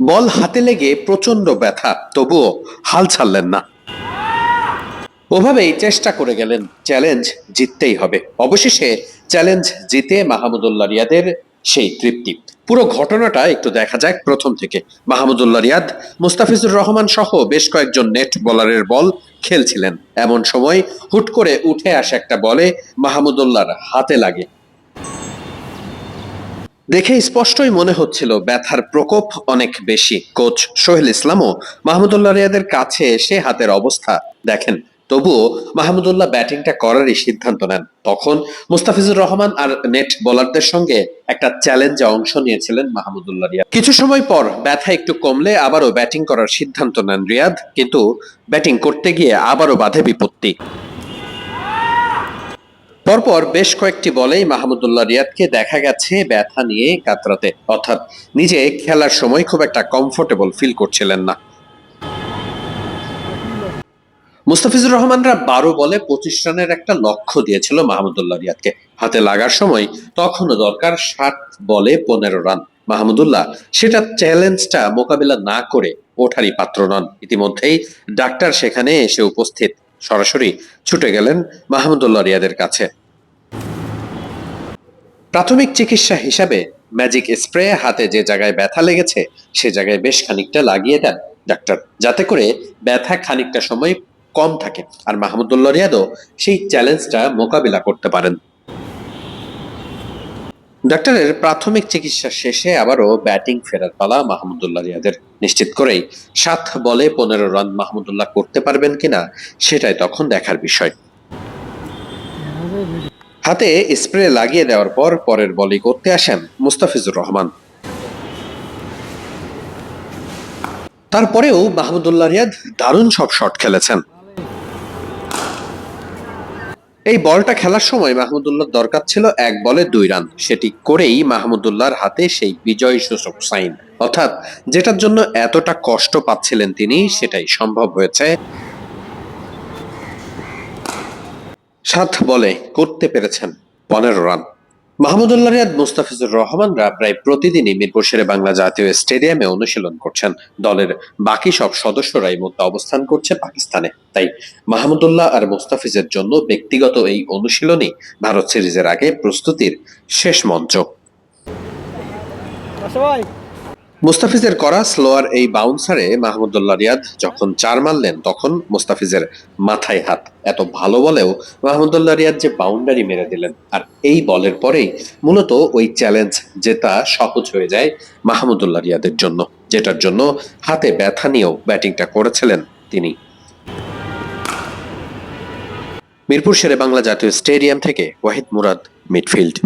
বল হাতে লেগে প্রচণ্ড ব্যথা, তবুও হাল ছাড়লেন না। ওভাবেই চেষ্টা করে গেলেন, চ্যালেঞ্জ জিততেই হবে। অবশেষে চ্যালেঞ্জ জিতে মাহমুদুল্লাহ রিয়াদের সেই তৃপ্তি। পুরো ঘটনাটা একটু দেখা যাক প্রথম থেকে। মাহমুদুল্লাহ রিয়াদ, মুস্তাফিজুর রহমান সহ বেশ কয়েকজন নেট বোলারের বল খেলছিলেন। এমন সময় হুট করে উঠে আসে একটা বলে মাহমুদুল্লাহর হাতে লাগে। দেখে স্পষ্টই মনে হচ্ছিল ব্যথার প্রকোপ অনেক বেশি। কোচ সোহেল ইসলামও মাহমুদুল্লাহ রিয়াদের কাছে এসে হাতের অবস্থা দেখেন। তবুও মাহমুদুল্লাহ ব্যাটিংটা করারই সিদ্ধান্ত নেন। তখন মুস্তাফিজুর রহমান আর নেট বোলারদের সঙ্গে একটা চ্যালেঞ্জে অংশ নিয়েছিলেন মাহমুদুল্লাহ রিয়াদ। কিছু সময় পর ব্যথা একটু কমলে আবারও ব্যাটিং করার সিদ্ধান্ত নেন রিয়াদ, কিন্তু ব্যাটিং করতে গিয়ে আবারও বাধে বিপত্তি। পরপর বেশ কয়েকটি বলেই মাহমুদুল্লাহ রিয়াদকে দেখা গেছে ব্যথা নিয়ে কাতরাতে। অর্থাৎ নিজে খেলার সময় খুব একটা কমফোর্টেবল ফিল করছিলেন না। মুস্তাফিজুর রহমানরা বারো বলে পঁচিশ রানের একটা লক্ষ্য দিয়েছিল মাহমুদুল্লাহ রিয়াদকে। হাতে লাগার সময় তখনও দরকার ষাট বলে পনেরো রান। মাহমুদুল্লাহ সেটা চ্যালেঞ্জটা মোকাবিলা না করে ওঠারই পাত্র নন। ইতিমধ্যেই ডাক্তার সেখানে এসে উপস্থিত। সরাসরি ছুটে গেলেন মাহমুদুল্লাহ রিয়াদের কাছে। প্রাথমিক চিকিৎসা হিসাবে ম্যাজিক স্প্রে, হাতে যে জায়গায় ব্যথা লেগেছে, সে জায়গায় বেশ খানিকটা লাগিয়ে দেন ডাক্তার। যাতে করে ব্যথা খানিকটা সময় কম থাকে। আর মাহমুদুল্লাহ রিয়াদও সেই চ্যালেঞ্জটা মোকাবিলা করতে পারেন। ডাক্তারের প্রাথমিক চিকিৎসা শেষে আবারও ব্যাটিং ফেরার পালা মাহমুদুল্লাহ রিয়াদের। নিশ্চিত করেই সাত বলে পনেরো রান মাহমুদুল্লাহ করতে পারবেন কিনা, সেটাই তখন দেখার বিষয়। হাতে স্প্রে লাগিয়ে দেওয়ার পর পরের বলই করতে আসেন মুস্তাফিজুর রহমান। তারপরেও মাহমুদুল্লাহ রিয়াদ দারুণ সব শট খেলেছেন। এই বলটা খেলার সময় মাহমুদুল্লাহ দরকার ছিল এক বলে দুই রান। সেটি করেই মাহমুদুল্লাহর হাতে সেই বিজয় সূচক সাইন। অর্থাৎ যেটার জন্য এতটা কষ্ট পাচ্ছিলেন তিনি, সেটাই সম্ভব হয়েছে। সাত বলে করতে পেরেছেন পনেরো রান। মাহমুদুল্লাহ রিয়াদ, মুস্তাফিজুর রহমানরা প্রায় প্রতিদিনই মিরপুর শেরে বাংলা জাতীয় স্টেডিয়ামে অনুশীলন করছেন। দলের বাকি সব সদস্যরা এই মুহূর্তে অবস্থান করছে পাকিস্তানে। তাই মাহমুদুল্লাহ আর মুস্তাফিজের জন্য ব্যক্তিগত এই অনুশীলনই ভারত সিরিজের আগে প্রস্তুতির শেষ মঞ্চ। মুস্তাফিজের করা স্লোয়ার এই বাউন্সারে মাহমুদুল্লাহ রিয়াদ যখন চার মারলেন, তখন মুস্তাফিজের মাথায় হাত। এত ভালো বলেও মাহমুদুল্লাহ রিয়াদ যে বাউন্ডারি মেরে দিলেন, আর এই বলের পরেই মূলত ওই চ্যালেঞ্জ জেতা সহজ হয়ে যায় মাহমুদুল্লাহ রিয়াদের জন্য, যেটার জন্য হাতে ব্যথা নিয়েও ব্যাটিংটা করেছিলেন তিনি। মিরপুর শেরে বাংলা জাতীয় স্টেডিয়াম থেকে ওয়াহিদ মুরাদ, মিডফিল্ড।